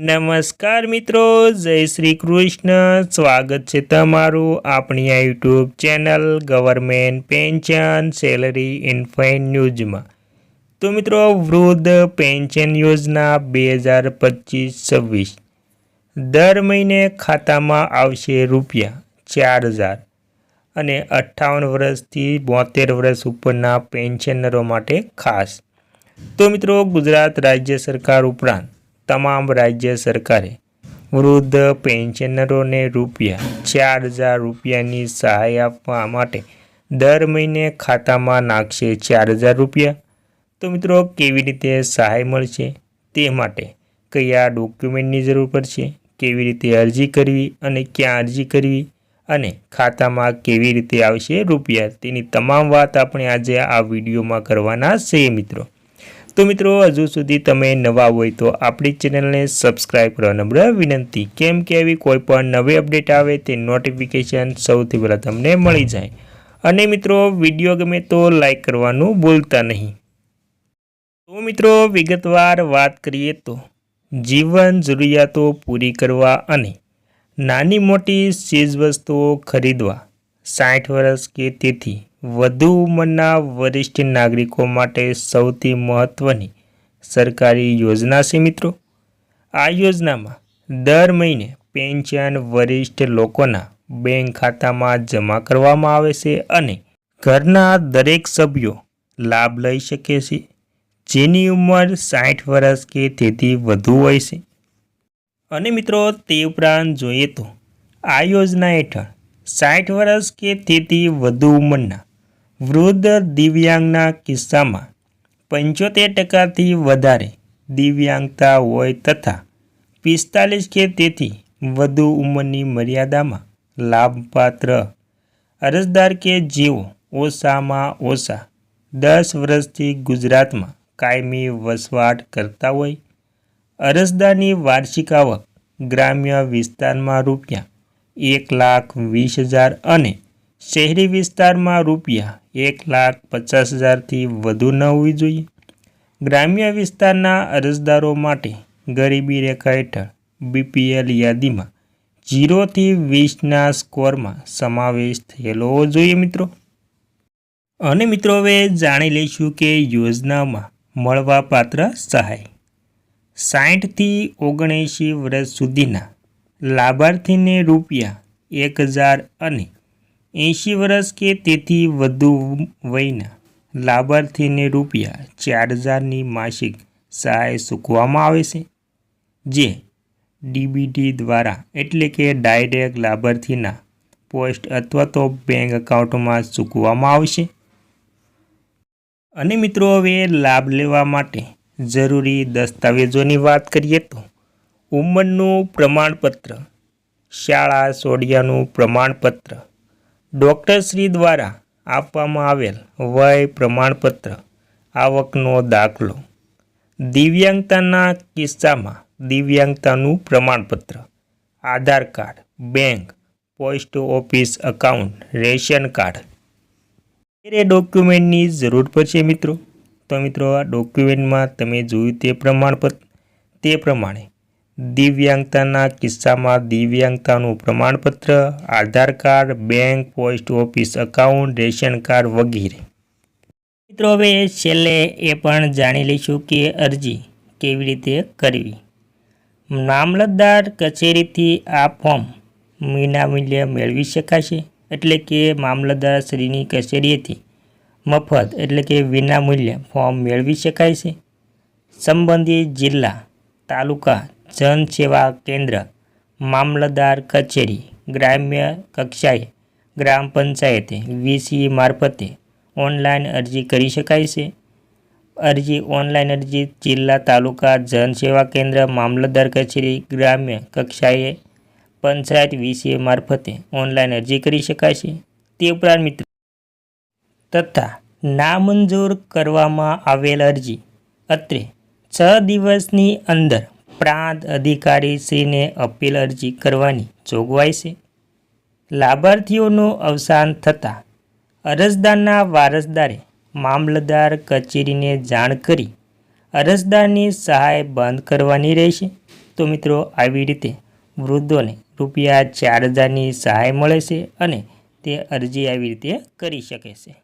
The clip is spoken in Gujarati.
નમસ્કાર મિત્રો, જય શ્રી કૃષ્ણ. સ્વાગત છે તમારું આપણી આ YouTube channel government pension salary ઇન્ફાઇન ન્યૂઝમાં. તો મિત્રો, વૃદ્ધ પેન્શન યોજના બે હજાર પચીસ છવ્વીસ. દર મહિને ખાતામાં આવશે રૂપિયા ચાર હજાર અને અઠ્ઠાવન વર્ષથી બોતેર વર્ષ ઉપરના પેન્શનરો માટે ખાસ. તો મિત્રો, ગુજરાત રાજ્ય સરકાર ઉપરાંત તમામ રાજ્ય સરકારે વૃદ્ધ પેન્શનરોને રૂપિયા ચાર હજાર રૂપિયાની સહાય આપવા માટે દર મહિને ખાતામાં નાખશે ચાર હજાર રૂપિયા. તો મિત્રો, કેવી રીતે સહાય મળશે તે માટે કયા ડોક્યુમેન્ટની જરૂર પડશે, કેવી રીતે અરજી કરવી અને ક્યાં અરજી કરવી અને ખાતામાં કેવી રીતે આવશે રૂપિયા, તેની તમામ વાત આપણે આજે આ વિડીયોમાં કરવાના છે મિત્રો. તો મિત્રો, હજુ સુધી તમે નવા હોય તો આપણી ચેનલને સબસ્ક્રાઈબ કરવા નમ્ર વિનંતી. કેમ કે એવી કોઈ પણ નવી અપડેટ આવે તે નોટિફિકેશન સૌથી પહેલાં તમને મળી જાય. અને મિત્રો, વીડિયો ગમે તો લાઈક કરવાનું ભૂલતા નહીં. તો મિત્રો, વિગતવાર વાત કરીએ તો, જીવન જરૂરિયાતો પૂરી કરવા અને નાની મોટી ચીજવસ્તુઓ ખરીદવા. સાઠ વર્ષ કે તેથી વધુ ઉંમરના વરિષ્ઠ નાગરિકો માટે સૌથી મહત્ત્વની સરકારી યોજના છે મિત્રો. આ યોજનામાં દર મહિને પેન્શન વરિષ્ઠ લોકોના બેંક ખાતામાં જમા કરવામાં આવે છે અને ઘરના દરેક સભ્યો લાભ લઈ શકે છે, જેની ઉંમર સાઠ વર્ષ કે તેથી વધુ હોય છે. અને મિત્રો, તે ઉપરાંત જોઈએ તો આ યોજના હેઠળ સાઠ વર્ષ કે તેથી વધુ ઉંમરના વૃદ્ધ દિવ્યાંગના કિસ્સામાં પંચોતેર ટકાથી વધારે દિવ્યાંગતા હોય તથા પિસ્તાલીસ કે તેથી વધુ ઉંમરની મર્યાદામાં લાભપાત્ર અરજદાર કે જેઓ ઓછામાં ઓછા દસ વર્ષથી ગુજરાતમાં કાયમી વસવાટ કરતા હોય, અરજદારની વાર્ષિક આવક ગ્રામ્ય વિસ્તારમાં રૂપિયા એક લાખ વીસ હજાર અને શહેરી વિસ્તારમાં રૂપિયા એક લાખ પચાસ હજારથી વધુ ન હોવી જોઈએ. ગ્રામ્ય વિસ્તારના અરજદારો માટે ગરીબી રેખા હેઠળ બીપીએલ યાદીમાં જીરોથી વીસના સ્કોરમાં સમાવેશ થયેલો હોવો જોઈએ મિત્રો. અને મિત્રો, હવે જાણી લઈશું કે યોજનામાં મળવાપાત્ર સહાય. સાઠથી ઓગણએંશી વર્ષ સુધીના લાભાર્થીને રૂપિયા એક હજાર અને એંશી વર્ષ કે તેથી વધુ વયના લાભાર્થીને રૂપિયા ચાર હજારની માસિક સહાય ચૂકવવામાં આવે છે, જે ડીબીટી દ્વારા એટલે કે ડાયરેક્ટ લાભાર્થીના પોસ્ટ અથવા તો બેંક એકાઉન્ટમાં ચૂકવવામાં આવશે અને મિત્રો, હવે લાભ લેવા માટે જરૂરી દસ્તાવેજોની વાત કરીએ તો ઉંમરનું પ્રમાણપત્ર, શાળા સોડિયાનું પ્રમાણપત્ર ડૉક્ટરશ્રી દ્વારા આપવામાં આવેલ વય પ્રમાણપત્ર, આવકનો દાખલો, દિવ્યાંગતાના કિસ્સામાં દિવ્યાંગતાનું પ્રમાણપત્ર, Aadhaar card, bank, post office account ration card. વગેરે ડોક્યુમેન્ટની જરૂર પડશે મિત્રો. તો મિત્રો, આ ડોક્યુમેન્ટમાં તમે જોયું તે પ્રમાણપત્ર, તે પ્રમાણે દિવ્યાંગતાના કિસ્સામાં દિવ્યાંગતાનું પ્રમાણપત્ર, Aadhaar card, bank, post office account ration card વગેરે. મિત્રો, હવે છેલ્લે એ પણ જાણી લઈશું કે અરજી કેવી રીતે કરવી. મામલતદાર કચેરીથી આ ફોર્મ વિનામૂલ્યે મેળવી શકાશે, એટલે કે મામલતદાર શ્રીની કચેરીએથી મફત, એટલે કે વિનામૂલ્યે ફોર્મ મેળવી શકાય છે. સંબંધિત જિલ્લા, તાલુકા જન સેવા કેન્દ્ર, મામલતદાર કચેરી, ગ્રામ્ય કક્ષાએ, ગ્રામ પંચાયતે, વીસી મારફતે ઓનલાઈન અરજી કરી શકાય છે? અરજી ઓનલાઈન અરજી જિલ્લા તાલુકા જન સેવા કેન્દ્ર, મામલતદાર કચેરી, ગ્રામ્ય કક્ષાએ પંચાયત વીસી મારફતે ઓનલાઈન અરજી કરી શકાય છે? તે ઉપરાંત મિત્રો, તથા નામંજૂર કરવામાં આવેલ અરજી અત્રે છ દિવસની અંદર પ્રાંત અધિકારીશ્રીને અપીલ અરજી કરવાની જોગવાઈ છે. લાભાર્થીઓનું અવસાન થતાં અરજદારના વારસદારે મામલતદાર કચેરીને જાણ કરી અરજદારની સહાય બંધ કરવાની રહેશે. તો મિત્રો, આવી રીતે વૃદ્ધોને રૂપિયા ચાર હજારની સહાય મળે છે અને તે અરજી આવી રીતે કરી શકે છે.